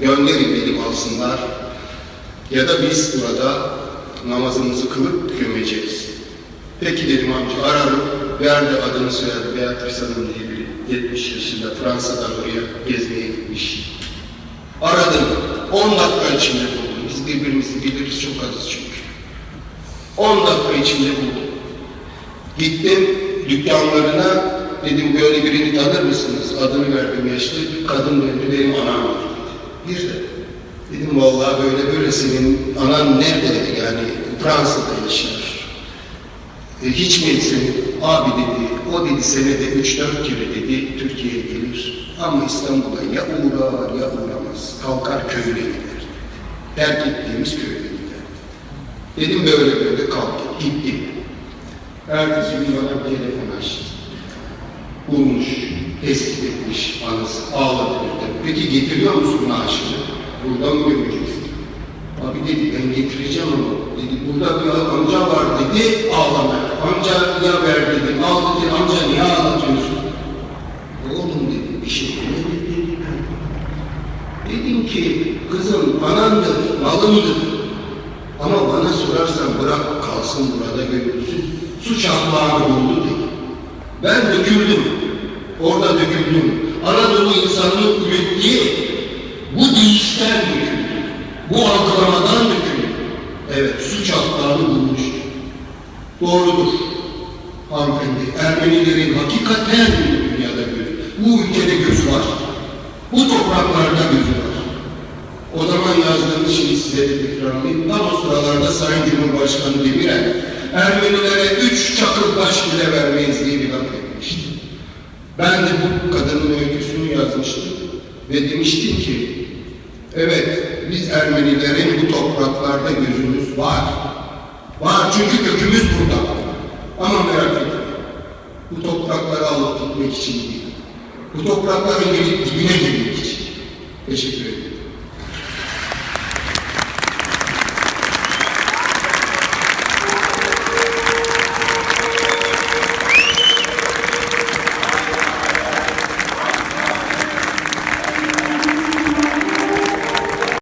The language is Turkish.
gönderin dedim alsınlar. Ya da biz burada namazımızı kılıp gömeceğiz. Peki dedim amca ararım. Verdi adını soyadı Beatrice Hanım diye biri. 70 yaşında Fransa'dan oraya gezmeye gitmiş. Aradım. 10 dakika içinde buldum. Biz birbirimizi biliriz çok azız çünkü. 10 dakika içinde buldum. Gittim dükkanlarına dedim böyle birini tanır mısınız? Adını verdim yaşlı. Kadın döndü benim anam dedi. Bir de dedim vallahi böyle böyle senin anan nerede? Yani Fransa'da yaşar. E, hiç mi senin abi dedi, o dedi senede 3-4 kere dedi Türkiye'ye gelir. Ama İstanbul'a ya uğrar ya uğramaz. Kalkar köyüne gider. Terk ettiğimiz köyüne gider. Dedim böyle böyle kalktım, gittim. Ertesi gün bana bir telefon açtı. Bulmuş, tespit etmiş anası, ağladı dedi. Peki getiriyor musun maaşını? Buradan gömeceksin? Abi dedi ben getireceğim onu. Dedi burada bir amca var dedi ağlamaya. Amca ya ver dedim. Al dedi amca niye ağlatıyorsun? Oğlum dedi bir şey demedim dedi. Dedim ki kızım anandır, malındır. Ama bana sorarsan bırak kalsın burada gömülsün. Suç ahlakı buldu dedi. Ben döküldüm. Orada döküldüm. Anadolu insanının ürettiği bu değişten döküldüm. Bu algılamadan döküldüm. Evet suç ahlakını bulmuştur. Doğrudur. Hanımefendi, Ermenilerin hakikaten dünyada gözü, bu ülkede gözü var. Bu topraklarda gözü var. O zaman yazdığımız şeyi size de tekrarlayayım. Tam o sıralarda Sayın Cumhurbaşkanı Demirel, Ermenilere üç çakıl taş bile vermeyiz diye bir laf etmişti. Ben de bu kadının öyküsünü yazmıştım ve demiştim ki, evet biz Ermenilerin bu topraklarda gözümüz var. Var çünkü kökümüz burada. Ama merak etmeyin, bu toprakları alıp gitmek için değil. Bu toprakların gelip dibine girmek için. Teşekkür ederim.